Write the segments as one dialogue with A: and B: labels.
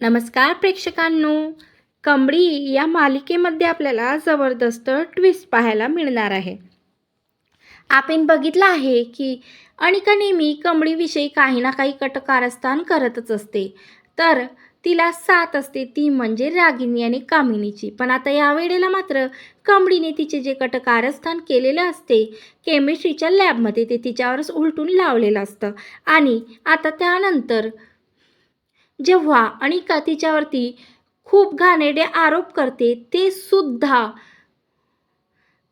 A: नमस्कार प्रेक्षकांनो. कंबळी या मालिकेमध्ये आपल्याला जबरदस्त ट्विस्ट पाहायला मिळणार आहे. आपण बघितलं आहे की अनिका नेहमी कंबळीविषयी काही ना काही कटकारस्थान करतच असते. तर तिला साथ असते ती म्हणजे रागिनी आणि कामिनीची. पण आता या वेळेला मात्र कंबडीने तिचे जे कटकारस्थान केलेलं असते केमिस्ट्रीच्या लॅबमध्ये ते तिच्यावरच उलटून लावलेलं असतं. आणि आता त्यानंतर जेव्हा अनिका तिच्यावरती खूप घाणेरडे आरोप करते ते सुद्धा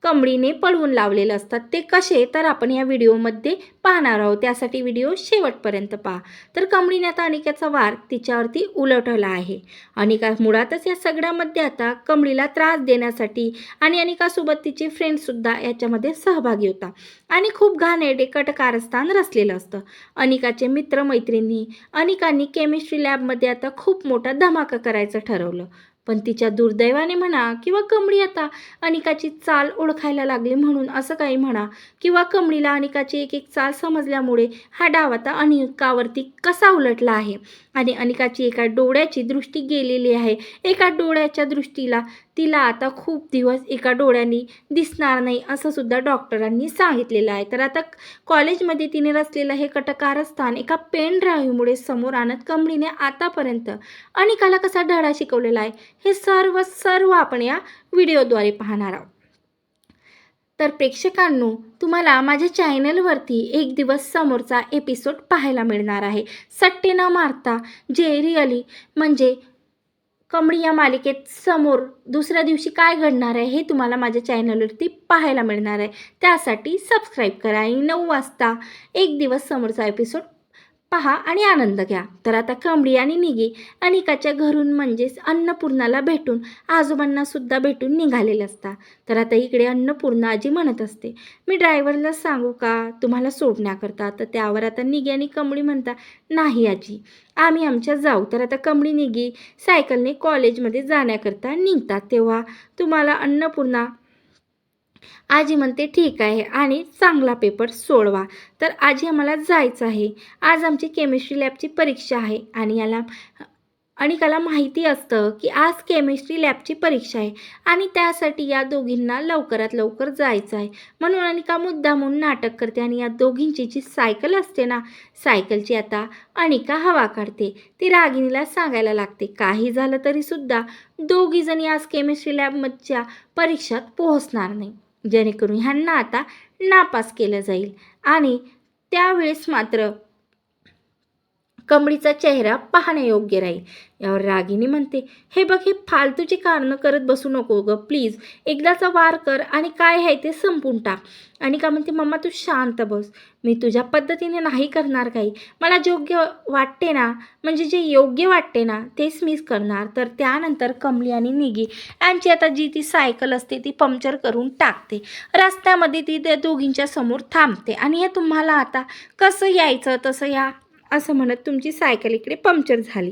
A: कमळीने पळवून लावलेलं असतात. ते कसे? तर आपण या व्हिडिओमध्ये पाहणार आहोत. त्यासाठी व्हिडिओ शेवटपर्यंत पहा. तर कमळीने आता अनिकाचा वार तिच्यावरती उलटवला आहे. अनिका मुळातच या सगळ्यामध्ये आता कमळीला त्रास देण्यासाठी आणि अनिकासोबत तिचे फ्रेंडसुद्धा याच्यामध्ये सहभागी होता. आणि खूप घाणेरडे कटकारस्थान रचलेलं असतं. अनिकाचे मित्रमैत्रिणी अनिकांनी केमिस्ट्री लॅबमध्ये आता खूप मोठा धमाका करायचं ठरवलं. पण तिच्या दुर्दैवाने म्हणा किंवा कमळी आता अनिकाची चाल ओळखायला लागली म्हणून असं काही म्हणा किंवा कमळीला अनिकाची एक एक चाल समजल्यामुळे हा डाव आता अनिकावरती कसा उलटला आहे? आणि अनिकाची एका डोळ्याची दृष्टी गेलेली आहे. एका डोळ्याच्या दृष्टीला तिला आता खूप दिवस एका डोळ्याने दिसणार नाही असं सुद्धा डॉक्टरांनी सांगितलेलं आहे. तर आता कॉलेजमध्ये तिने रचलेलं हे कटकारस्थान एका पेन ड्राईव्हमुळे समोर आणत कमळीने आतापर्यंत अनिकाला कसा धडा शिकवलेला आहे हे सर्व सर्व आपण या व्हिडिओद्वारे पाहणार आहोत. तर प्रेक्षकांनो तुम्हाला माझ्या चॅनलवरती एक दिवस समोरचा एपिसोड पाहायला मिळणार आहे. सट्टे न मारता जे रिअली म्हणजे कमळी या मालिकेत समोर दुसऱ्या दिवशी काय घडणार आहे हे तुम्हाला माझ्या चॅनलवरती पाहायला मिळणार आहे. त्यासाठी सबस्क्राईब करा आणि नऊ वाजता एक दिवस समोरचा एपिसोड पहा आणि आनंद घ्या. तर आता कमळी आणि निगी अनिकाच्या घरून म्हणजेच अन्नपूर्णाला भेटून आजोबांना सुद्धा भेटून निघालेले असतात. तर आता इकडे अन्नपूर्णा आजी म्हणत असते मी ड्रायव्हरला सांगू का? तुम्हाला सोडण्याकरता. तर त्यावर आता निगी आणि कमळी म्हणता नाही आजी आम्ही आमच्या जाऊ. तर आता कमळी निगी सायकलने कॉलेजमध्ये जाण्याकरता निघतात तेव्हा. तुम्हाला अन्नपूर्णा आजी म्हणते ठीक आहे आणि चांगला पेपर सोडवा. तर आजी आम्हाला जायचं आहे. आज आमची केमिस्ट्री लॅबची परीक्षा आहे आणि याला अनिकाला माहिती असतं की आज केमिस्ट्री लॅबची परीक्षा आहे आणि त्यासाठी या दोघींना लवकरात लवकर जायचं आहे. म्हणून अनिका मुद्दामून नाटक करते आणि या दोघींची जी सायकल असते ना सायकलची आता अनिका हवा काढते. ती रागिणीला सांगायला लागते काही झालं तरीसुद्धा दोघीजणी आज केमिस्ट्री लॅबमधच्या परीक्षात पोहोचणार नाही. जेणेकरून ह्यांना आता नापास केलं जाईल. आणि त्यावेळेस मात्र कमळीचा चेहरा पाहण्यायोग्य राहील. यावर रागिनी म्हणते हे बघ हे फालतूची कारणं करत बसू नको ग प्लीज. एकदाचा वार कर आणि काय आहे ते संपून टाक. आणि का म्हणते मम्मा तू शांत बस. मी तुझ्या पद्धतीने नाही करणार काही. मला योग्य वाटते ना म्हणजे जे योग्य वाटते ना तेच मीच करणार. तर त्यानंतर कमली आणि निगी यांची आता जी ती सायकल असते ती पंक्चर करून टाकते. रस्त्यामध्ये ती त्या दोघींच्या समोर थांबते. आणि हे तुम्हाला आता कसं यायचं? तसं या असं म्हणत तुमची सायकल इकडे पंक्चर झाली.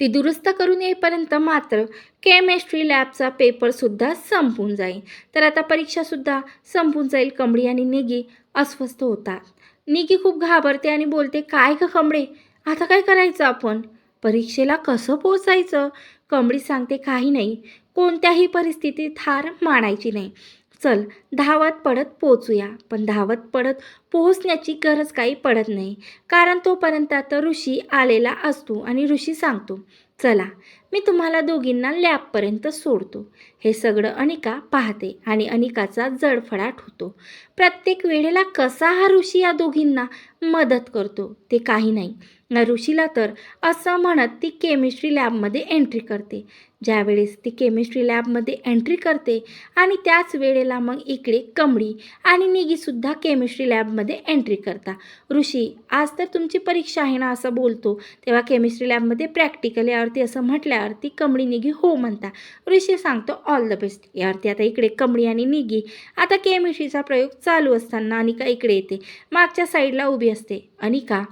A: ती दुरुस्त करून येईपर्यंत मात्र केमिस्ट्री लॅबचा पेपरसुद्धा संपून जाईल. तर आता परीक्षासुद्धा संपून जाईल. कमळी आणि निगी अस्वस्थ होतात. निगी खूप घाबरते आणि बोलते काय ग कमळे? आता काय करायचं आपण? परीक्षेला कसं पोचायचं कमळी सांगते काही नाही. कोणत्याही परिस्थितीत हार मानायची नाही. चल धावत पडत पोचूया. पण धावत पडत पोहोचण्याची गरज काही पडत नाही. कारण तोपर्यंत आता ऋषी आलेला असतो आणि ऋषी सांगतो चला मी तुम्हाला दोघींना लॅबपर्यंत सोडतो. हे सगळं अनिका पाहते आणि अनिकाचा जडफडाट होतो. प्रत्येक वेळेला कसा हा ऋषी या दोघींना मदत करतो ते काही नाही. ऋषीला तर असं म्हणत ती केमिस्ट्री लॅबमध्ये एंट्री करते. ज्यावेळेस ती केमिस्ट्री लॅबमध्ये एंट्री करते आणि त्याच वेळेला मग इकडे कमळी आणि निगीसुद्धा केमिस्ट्री लॅबमध्ये एंट्री करता. ऋषी आज तर तुमची परीक्षा आहे ना असं बोलतो. तेव्हा केमिस्ट्री लॅबमध्ये प्रॅक्टिकल यावरती असं म्हटल्यावरती कमळी निगी हो म्हणता. ऋषी सांगतो ऑल द बेस्ट यावरती आता इकडे कमळी आणि निगी. आता केमिस्ट्रीचा प्रयोग चालू असताना अनिका इकडे येते. मागच्या साईडला उभी असते. अनिका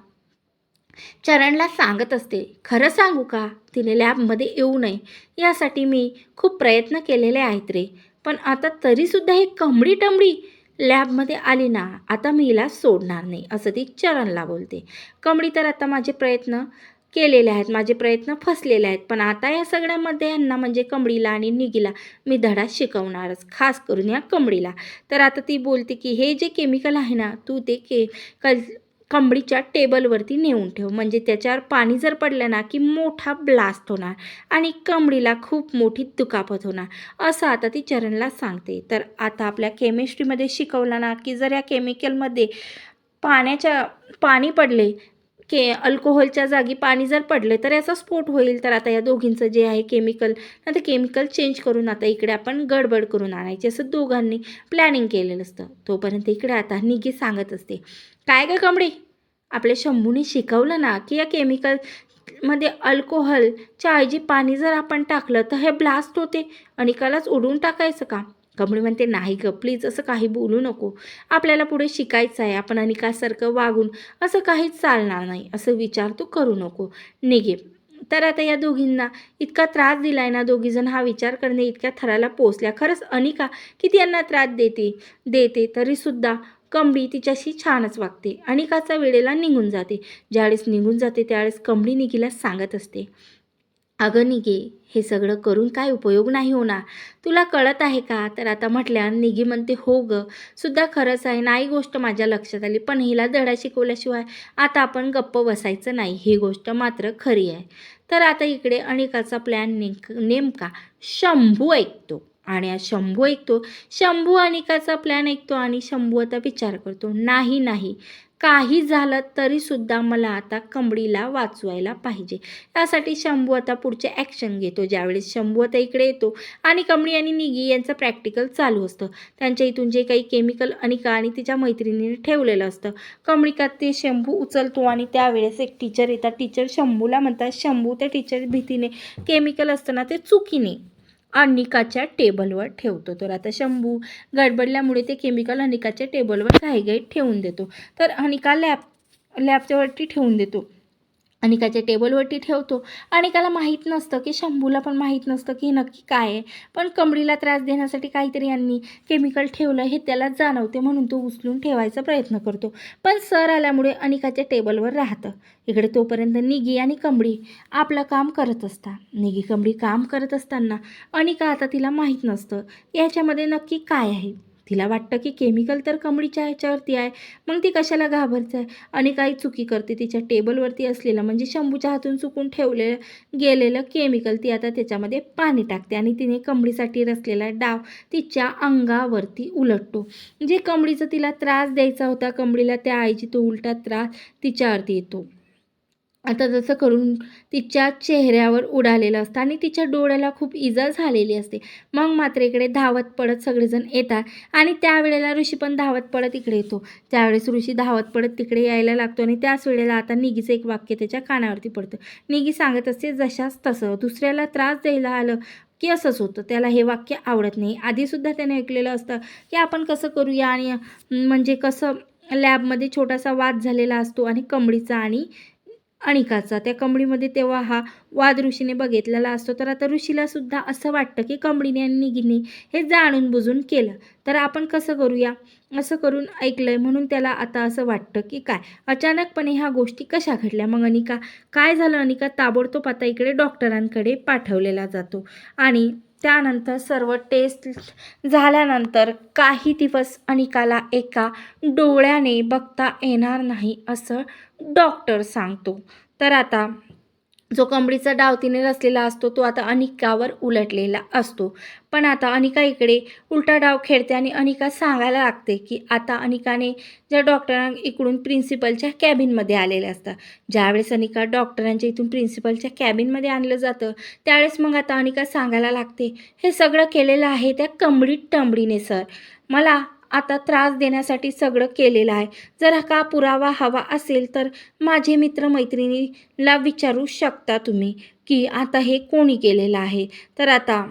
A: चरणला सांगत असते खरं सांगू का? तिने लॅबमध्ये येऊ नये. यासाठी मी खूप प्रयत्न केलेले आहेत रे. पण आता तरीसुद्धा ही कमडी टमडी लॅबमध्ये आली ना आता मी हिला सोडणार नाही असं ती चरणला बोलते. कमडी तर आता माझे प्रयत्न केलेले आहेत माझे प्रयत्न फसलेले आहेत पण आता या सगळ्यामध्ये यांना म्हणजे कमडीला आणि निगीला मी धडा शिकवणारच खास करून या कमडीला. तर आता ती बोलते की हे जे केमिकल आहे ना तू ते के कल कंबडीच्या टेबलवरती नेऊन ठेव. म्हणजे त्याच्यावर पाणी जर पडलं ना की मोठा ब्लास्ट होणार आणि कंबडीला खूप मोठी दुखापत होणार. असं आता ती चरणला सांगते. तर आता आपल्या केमिस्ट्रीमध्ये शिकवलं ना की जर या केमिकलमध्ये पाण्याच्या पाणी पडले के अल्कोहोलच्या जागी पाणी जर पडले तर याचा स्फोट होईल. तर आता या दोघींचं जे आहे केमिकल ना ते केमिकल चेंज करून आता इकडे आपण गडबड करून आणायची. असं दोघांनी प्लॅनिंग केलेलं असतं. तोपर्यंत इकडे आता निगी सांगत असते. काय गं कमळे? आपल्या शंभूने शिकवलं ना की या केमिकलमध्ये अल्कोहोलच्या ऐवजी पाणी जर आपण टाकलं तर हे ब्लास्ट होते. आणि उडून टाकायचं का कमळी म्हणते नाही ग प्लीज असं काही बोलू नको. आपल्याला पुढे शिकायचं आहे आपण अनिकासारखं वागून असं काहीच चालणार नाही. असं विचार तू करू नको. निघे. तर आता या दोघींना इतका त्रास दिलाय ना दोघीजण हा विचार करणे इतक्या थराला पोचल्या. खरंच अनिका किती यांना त्रास देते देते तरीसुद्धा कमळी तिच्याशी छानच वागते. अनिकाचा वेळेला निघून जाते. ज्यावेळेस निघून जाते त्यावेळेस कमळी निघीला सांगत असते. अगं निगे हे सगळं करून काय उपयोग नाही होणार. तुला कळत आहे का? तर आता म्हटल्या निगी म्हणते हो ग सुद्धा खरंच आहे. नाही गोष्ट माझ्या लक्षात आली. पण हिला धडा शिकवल्याशिवाय आता आपण गप्प बसायचं नाही. ही गोष्ट मात्र खरी आहे. तर आता इकडे अनिकाचा प्लॅन नेक नेमका शंभू ऐकतो. आणि आज शंभू ऐकतो. शंभू अनिकाचा प्लॅन ऐकतो आणि शंभू आता विचार करतो नाही नाही. काही झालं तरीसुद्धा मला आता कमळीला वाचवायला पाहिजे. त्यासाठी शंभू आता पुढचे ॲक्शन घेतो. ज्यावेळेस शंभू आता इकडे येतो आणि कमळी आणि निगी यांचं प्रॅक्टिकल चालू असतं. त्यांच्या इथून जे काही केमिकल अनिका आणि तिच्या मैत्रिणीने ठेवलेलं असतं. कमळिका ते शंभू उचलतो आणि त्यावेळेस एक टीचर येतात. टीचर शंभूला म्हणतात. शंभू त्या टीचर भीतीने केमिकल असताना ते चुकीने अनिकाच्या टेबलवर ठेवतो. तर आता शंभू गडबडल्यामुळे ते केमिकल अनिकाच्या टेबलवर घाईघाईत ठेवून देतो. तर अनिका लॅब लॅबच्यावरती ठेवून देतो. अनिकाच्या टेबलवरती ठेवतो. अनिकाला माहीत नसतं की शंभूला पण माहीत नसतं की नक्की काय आहे. पण कमळीला त्रास देण्यासाठी काहीतरी यांनी केमिकल ठेवलं हे त्याला जाणवते म्हणून तो उचलून ठेवायचा प्रयत्न करतो. पण सर आल्यामुळे अनिकाच्या टेबलवर राहतं. इकडे तोपर्यंत निगी आणि कमळी आपलं काम करत असतात. निगी कमळी काम करत असताना अनिका आता तिला माहीत नसतं याच्यामध्ये नक्की काय आहे. तिला वाटतं की केमिकल तर कमळीच्या ह्याच्यावरती आहे. मग ती कशाला घाबरचं आहे आणि काही चुकी करते. तिच्या टेबलवरती असलेलं म्हणजे शंभूच्या हातून चुकून ठेवलेलं गेलेलं केमिकल ती आता त्याच्यामध्ये पाणी टाकते. आणि तिने कमळीसाठी रचलेला डाव तिच्या अंगावरती उलटतो. जे कमळीचा तिला त्रास द्यायचा होता कमळीला त्या आईची तो उलटा त्रास तिच्यावरती येतो. आता जसं करून तिच्या चेहऱ्यावर उडालेलं असतं आणि तिच्या डोळ्याला खूप इजा झालेली असते. मग मात्र इकडे धावत पडत सगळेजण येतात आणि त्यावेळेला ऋषी पण धावत पडत इकडे येतो. त्यावेळेस ऋषी धावत पडत तिकडे यायला लागतो आणि त्याच वेळेला आता निगीचं एक वाक्य त्याच्या कानावरती पडतं. निगी सांगत असते जशाच तसं दुसऱ्याला त्रास द्यायला आलं की असंच होतं. त्याला हे वाक्य आवडत नाही. आधीसुद्धा त्याने ऐकलेलं असतं की आपण कसं करूया आणि म्हणजे कसं लॅबमध्ये छोटासा वाद झालेला असतो आणि कमळीचा आणि अनिकाचा त्या कंबडीमध्ये तेव्हा हा वाद ऋषीने बघितलेला असतो. तर आता ऋषीला सुद्धा असं वाटतं की कंबडीने आणि निगीने हे जाणून बुजून केलं. तर आपण कसं करूया? असं करून ऐकलंय म्हणून त्याला आता असं वाटतं की काय? अचानकपणे ह्या गोष्टी कशा घडल्या? मग अनिका काय झालं? अनिका ताबडतोब आता इकडे डॉक्टरांकडे पाठवलेला जातो. आणि त्यानंतर सर्व टेस्ट झाल्यानंतर काही दिवस अनिकाला एका डोळ्याने बघता येणार नाही असं डॉक्टर सांगतो. तर आता जो कंबडीचा डाव तिने रचलेला असतो तो आता अनिकावर उलटलेला असतो. पण आता अनिका इकडे उलटा डाव खेळते आणि अनिका सांगायला लागते की आता अनिकाने ज्या डॉक्टरां इकडून प्रिन्सिपलच्या कॅबिनमध्ये आलेले असतात. ज्यावेळेस अनिका डॉक्टरांच्या इथून प्रिन्सिपलच्या कॅबिनमध्ये आणलं जातं त्यावेळेस मग आता अनिका सांगायला लागते हे सगळं केलेलं आहे त्या कंबडी टंबडीने सर. मला आता त्रास देण्यासाठी सगळं केलेलं आहे. जर का पुरावा हवा असेल तर माझे मित्र मैत्रिणीला विचारू शकता तुम्ही की आता हे कोणी केलेलं आहे? तर आता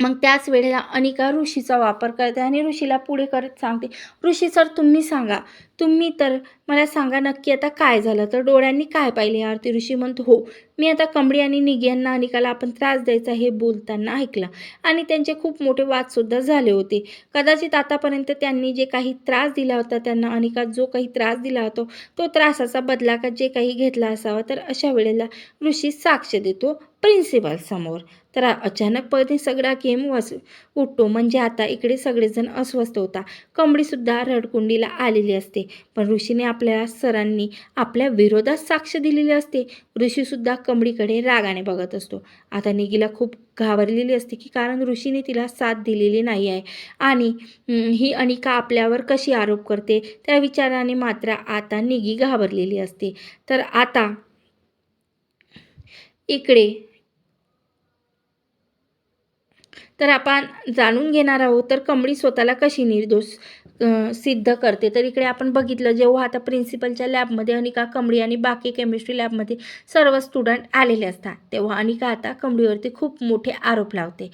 A: मग त्याच वेळेला अनिका ऋषीचा वापर करते आणि ऋषीला पुढे करत सांगते. ऋषी सर तुम्ही सांगा. तुम्ही तर मला सांगा नक्की आता काय झालं? तर डोळ्यांनी काय पाहिले? आरती ऋषी म्हणतो हो मी आता कमळी आणि निगी यांना अनिकाला आपण त्रास द्यायचा हे बोलताना ऐकलं. आणि त्यांचे खूप मोठे वादसुद्धा झाले होते. कदाचित आतापर्यंत त्यांनी जे काही त्रास दिला होता त्यांना अनिका जो काही त्रास दिला होता तो त्रासाचा बदला का जे काही घेतला असावा तर अशा वेळेला ऋषी साक्ष देतो प्रिन्सिपल समोर. तर अचानकपणे सगळा गेम वस उठतो. म्हणजे आता इकडे सगळेजण अस्वस्थ होता. कंबडीसुद्धा रडकुंडीला आलेली असते. पण ऋषीने आपल्या सरांनी आपल्या विरोधात साक्ष दिलेली असते. ऋषीसुद्धा कंबडीकडे रागाने बघत असतो. आता निगीला खूप घाबरलेली असते की कारण ऋषीने तिला साथ दिलेली नाही आहे. आणि ही अनिका आपल्यावर कशी आरोप करते त्या विचाराने मात्र आता निगी घाबरलेली असते. तर आता इकडे तर आपण जाणून घेणार आहोत तर कमळी स्वतःला कशी निर्दोष सिद्ध करते? तर इकडे आपण बघितलं जेव्हा आता प्रिन्सिपलच्या लॅबमध्ये अनिका कमळी आणि बाकी केमिस्ट्री लॅबमध्ये सर्व स्टुडंट आलेले असतात तेव्हा अनिका आता कमळीवरती खूप मोठे आरोप लावते.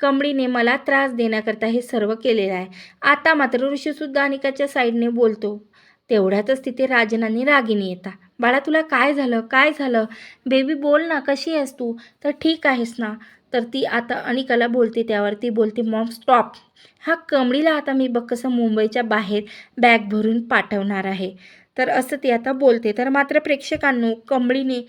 A: कमळीने मला त्रास देण्याकरता हे सर्व केलेलं आहे. आता मात्र ऋषीसुद्धा अनिकाच्या साईडने बोलतो तेवढ्यातच तिथे राजन आणि रागिनी येतात. बाळा तुला काय झालं? काय झालं? बेबी बोल ना कशी आहेस तू? तर ठीक आहेस ना. तर ती आता अनिकाला बोलते त्यावर ती बोलते मॉम स्टॉप. हा कमळीला आता मी बघ कसं मुंबईच्या बाहेर बॅग भरून पाठवणार आहे. तर असं ती आता बोलते. तर मात्र प्रेक्षकांनो कमळीने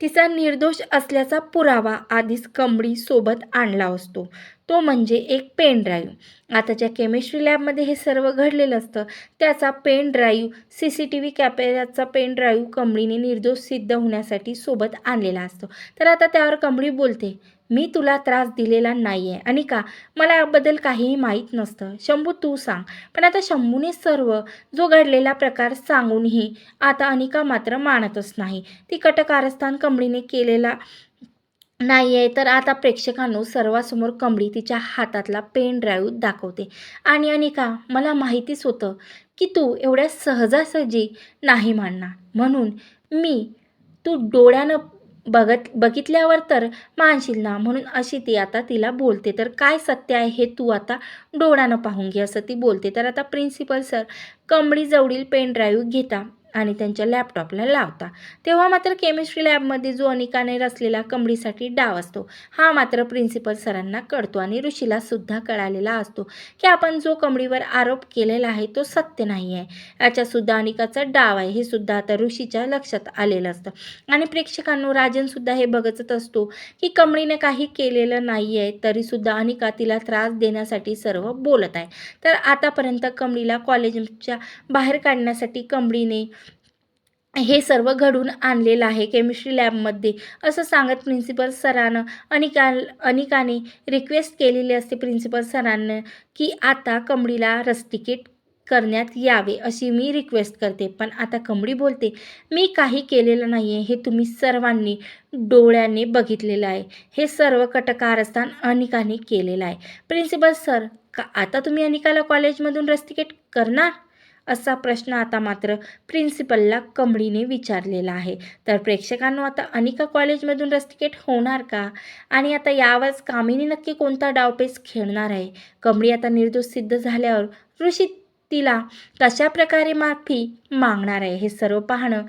A: तिचा निर्दोष असल्याचा पुरावा आधीच कमळी सोबत आणला असतो. तो म्हणजे एक पेन ड्राईव्ह. आता ज्या केमिस्ट्री लॅबमध्ये हे सर्व घडलेलं असतं त्याचा pen drive C C T V कॅमेऱ्याचा pen drive कमळीने निर्दोष सिद्ध होण्यासाठी सोबत आणलेला असतो. तर आता त्यावर कमळी बोलते मी तुला त्रास दिलेला नाही आहे आणि का? मला याबद्दल काहीही माहीत नसतं. शंभू तू सांग. पण आता शंभूने सर्व जो घडलेला प्रकार सांगूनही आता अनिका मात्र मानतच नाही. ती कटकारस्थान कमळीने केलेला नाही आहे तर आता प्रेक्षकांनो सर्वासमोर कमळी तिच्या हातातला पेन ड्राईव्ह दाखवते. आणि अनिका मला माहितीच होतं की तू एवढ्या सहजासहजी नाही मानणार. म्हणून मी तू डोळ्यानं बघत बघितल्यावर तर मानशील ना? म्हणून अशी ती आता तिला बोलते. तर काय सत्य आहे हे तू आता डोळ्यानं पाहून घे असं ती बोलते. तर आता प्रिन्सिपल सर कमळीजवळील पेन ड्राईव्ह घेता आणि त्यांच्या लॅपटॉपला लावता. तेव्हा मात्र केमिस्ट्री लॅबमध्ये जो अनिकाने रचलेला कंबडीसाठी डाव असतो हा मात्र प्रिन्सिपल सरांना कळतो आणि ऋषीला सुद्धा कळालेला असतो की आपण जो कंबडीवर आरोप केलेला आहे तो सत्य नाही आहे याच्यासुद्धा अनिकाचा डाव आहे हे सुद्धा आता ऋषीच्या लक्षात आलेलं असतं. आणि प्रेक्षकांनो राजनसुद्धा हे बघतच असतो की कमडीने काही केलेलं नाही आहे तरीसुद्धा अनिका तिला त्रास देण्यासाठी सर्व बोलत आहे. तर आतापर्यंत कमडीला कॉलेजच्या बाहेर काढण्यासाठी कंबडीने हे सर्व घडून आणलेलं आहे. केमिस्ट्री लॅबमध्ये असं सांगत प्रिन्सिपल सरानं अनिका अनिकाने रिक्वेस्ट केलेली असते प्रिन्सिपल सरांना की आता कमडीला रस्टिकेट करण्यात यावे अशी मी रिक्वेस्ट करते. पण आता कमडी बोलते मी काही केलेलं नाही आहे हे तुम्ही सर्वांनी डोळ्याने बघितलेलं आहे. हे सर्व कटकारस्थान अनिकाने केलेलं आहे. प्रिन्सिपल सर का आता तुम्ही अनिकाला कॉलेजमधून रस्टिकेट करणार? असा प्रश्न आता मात्र प्रिन्सिपलला कमळीने विचारलेला आहे. तर प्रेक्षकांनो आता अनिका कॉलेजमधून रस्तिकेट होणार का? आणि आता यावरच कामिनी नक्की कोणता डावपेच खेळणार आहे? कमळी आता निर्दोष सिद्ध झाल्यावर ऋषी तिला कशा प्रकारे माफी मागणार आहे हे सर्व पाहणं